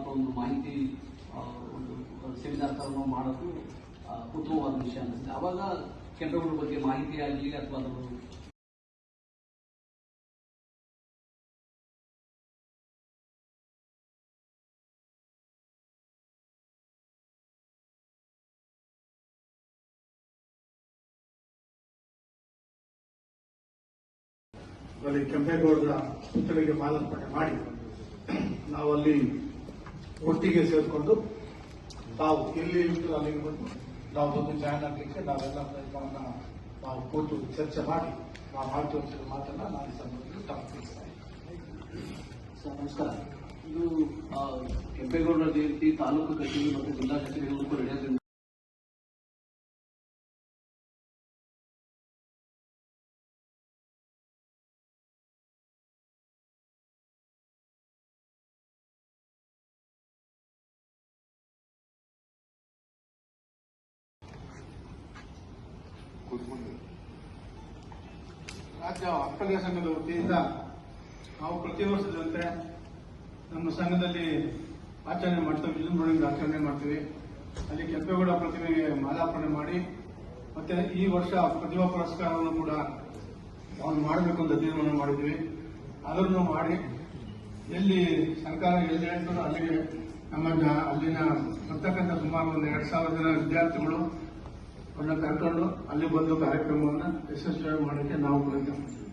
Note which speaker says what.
Speaker 1: ಅಥವಾ ಒಂದು ಮಾಹಿತಿ ಒಂದು ಸೆಮಿನಾರ್ ಥರ ಮಾಡೋದು ಉತ್ತಮವಾದ ವಿಷಯ ಅನ್ನಿಸುತ್ತೆ ಅವಾಗ ಕೆಂಪೇಗೌಡರ ಬಗ್ಗೆ ಮಾಹಿತಿ ಆಗಲಿ ಅಥವಾ ಅದರ
Speaker 2: ಕೆಂಪೇಗೌಡರ ಪುತ್ಥಳಿಗೆ ಮಾಲಾರ್ಪಣೆ ಮಾಡಿ, ನಾವಲ್ಲಿ ಒಟ್ಟಿಗೆ ಸೇರಿಕೊಂಡು ತಾವು ಎಲ್ಲಿ ಇಟ್ಟು ಅಲ್ಲಿಗೆ ಬಂದು ನಾವು ಬಂದು ಜಾಯ್ನ್ ಆಗಲಿಕ್ಕೆ ನಾವೆಲ್ಲ ಪ್ರಯತ್ನವನ್ನ ನಾವು ಕೂತು ಚರ್ಚೆ ಮಾಡಿ, ನಾವು ಮಾಡಿ ತೋರಿಸಿದ ಮಾತನ್ನ ನಾನು ಇದ್ದೀನಿ.
Speaker 1: ಸರ್, ನಮಸ್ಕಾರ ಇದು ಕೆಂಪೇಗೌಡರ ಜಯಂತಿ ತಾಲೂಕು ಕಚೇರಿ ಮತ್ತು ಜಿಲ್ಲಾ ಕೂಡ ನಡೆಯೋದ್ರಿಂದ
Speaker 2: ರಾಜ್ಯ ಒಕ್ಕಲಿಗ ಸಂಘದ ವತಿಯಿಂದ ನಾವು ಪ್ರತಿ ವರ್ಷದಂತೆ ನಮ್ಮ ಸಂಘದಲ್ಲಿ ಆಚರಣೆ ಮಾಡ್ತೇವೆ, ವಿಜೃಂಭಣೆಯಿಂದ ಆಚರಣೆ ಮಾಡ್ತೀವಿ. ಅಲ್ಲಿ ಕೆಂಪೇಗೌಡ ಪ್ರತಿಮೆಗೆ ಮಾಲಾರ್ಪಣೆ ಮಾಡಿ, ಮತ್ತೆ ಈ ವರ್ಷ ಪ್ರತಿಭಾ ಪುರಸ್ಕಾರವನ್ನು ಕೂಡ ನಾವು ಮಾಡಬೇಕು ಅಂತ ತೀರ್ಮಾನ ಮಾಡಿದ್ವಿ ಅದನ್ನು ಮಾಡಿ ಎಲ್ಲಿ ಸರ್ಕಾರ ಎಲ್ಲಿ ಹೇಳ್ತಾರೋ ಅಲ್ಲಿಗೆ ನಮ್ಮ ಅಲ್ಲಿನ ಬರ್ತಕ್ಕಂಥ ಸುಮಾರು ಒಂದು ಎರಡು ಸಾವಿರ ಜನ ವಿದ್ಯಾರ್ಥಿಗಳು ಅವ್ರನ್ನ ಕರ್ಕೊಂಡು ಅಲ್ಲಿ ಬಂದು ಕಾರ್ಯಕ್ರಮವನ್ನು ಯಶಸ್ವಿಯಾಗಿ ಮಾಡಲಿಕ್ಕೆ ನಾವು ಪ್ರಯತ್ನ ಮಾಡ್ತೀವಿ.